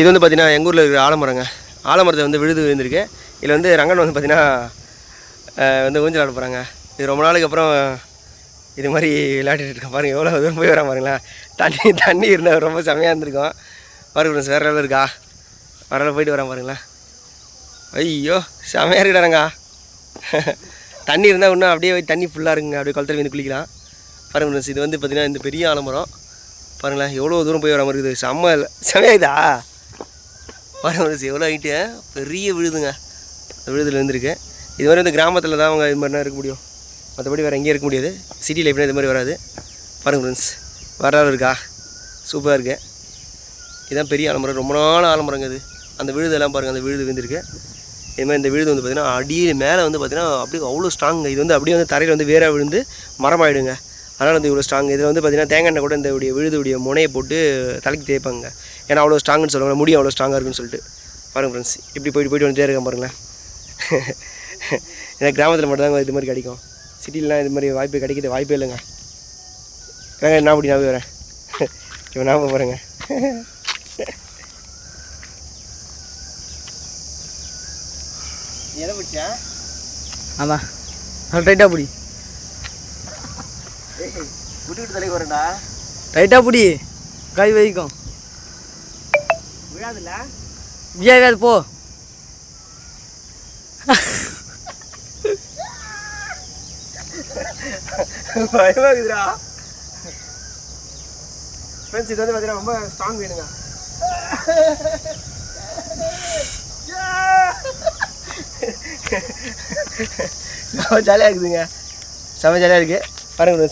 இது வந்து பார்த்தீங்கன்னா எங்கள் ஊரில் இருக்கிற ஆலமரங்க. ஆலமரத்தை வந்து விழுது விழுந்திருக்கு. இதில் வந்து ரங்கன் வந்து பார்த்திங்கன்னா வந்து ஊஞ்சல் ஆட போகிறாங்க இது ரொம்ப நாளுக்கு அப்புறம் இது மாதிரி விளையாடிட்டு இருக்கேன். பாருங்கள் எவ்வளோ தூரம் போய் வரேன் பாருங்களேன். தண்ணி தண்ணி இருந்தால் ரொம்ப செமையாக இருந்திருக்கும். பாருங்க ஃப்ரெண்ட்ஸ் வேறு அளவு இருக்கா? வரல போயிட்டு வரான் பாருங்களேன். ஐயோ செமையாக இருக்கிறாங்க தண்ணி இருந்தால் இன்னும் அப்படியே போய் தண்ணி ஃபுல்லாக இருக்குங்க. அப்படியே குளத்துல வந்து குளிக்கலாம். பாருங்க ஃப்ரெண்ட்ஸ் இது வந்து பார்த்திங்கன்னா இந்த பெரிய ஆலமரம். பாருங்களேன் எவ்வளோ தூரம் போய் வர மாதிரி இருக்குது. செம்ம இல்லை செமையாகுதா பாருங்க எவ்வளோ ஹைட்டு பெரிய விழுதுங்க. அந்த விழுதுல இருந்திருக்கு. இது மாதிரி வந்து கிராமத்தில் தான் அவங்க இது மாதிரிலாம் இருக்க முடியும். மற்றபடி வேறு எங்கேயும் இருக்க முடியாது. சிட்டி லைஃப்னா இது மாதிரி வராது. பாருங்க ஃப்ரெண்ட்ஸ் வரலாறு இருக்கா? சூப்பராக இருக்குது இதுதான் பெரிய ஆலமரம். ரொம்ப நாள் ஆலமரங்க இது. அந்த விழுதெல்லாம் பாருங்கள் அந்த விழுது விழுந்திருக்கு. இது மாதிரி இந்த விழுது வந்து பார்த்திங்கன்னா அடி மேலே வந்து பார்த்திங்கன்னா அப்படியே அவ்வளோ ஸ்ட்ராங் இது வந்து அப்படியே வந்து தரையில் வந்து வேறாக விழுந்து மரமாயிடுங்க. அதனால் வந்து இவ்வளோ ஸ்ட்ராங் இதில் வந்து பார்த்திங்கன்னா தேங்காய் கூட இந்த உடைய விழுதுடைய முனையை போட்டு தலைக்கு தேய்ப்பாங்க. ஏன்னா அவ்வளோ ஸ்ட்ராங்குன்னு சொல்லுவாங்க முடி அவ்வளோ ஸ்ட்ராங்காக இருக்குன்னு சொல்லிட்டு. பாருங்க ஃப்ரெண்ட்ஸ் இப்படி போயிட்டு போயிட்டு வந்துட்டே இருக்கேன் பாருங்களேன். ஏன்னா கிராமத்தில் மட்டும்தாங்க இது மாதிரி கிடைக்கும். சிட்டிலலாம் இது மாதிரி வாய்ப்பு கிடைக்கிறது வாய்ப்பே இல்லைங்க. வேங்க நான் அப்படி நான் போய் வரேன். இப்போ நான் போகிறேங்க எதை பிடிச்சா? அதான் அது டைட்டாக பிடி. விட்டுக்கிட்டு தலைக்கு வரேன்டா டைட்டாக பிடி. கை வைக்கும். விழாதுல்ல? விஜயாவது போ. பயமா இருக்குதுடா ஃப்ரெண்ட்ஸ் இது வந்து பார்த்தீங்கன்னா ரொம்ப ஸ்ட்ராங் வேணுங்க செம ஜாலியாக இருக்குதுங்க. செம ஜாலியாக இருக்குது பாருங்க இது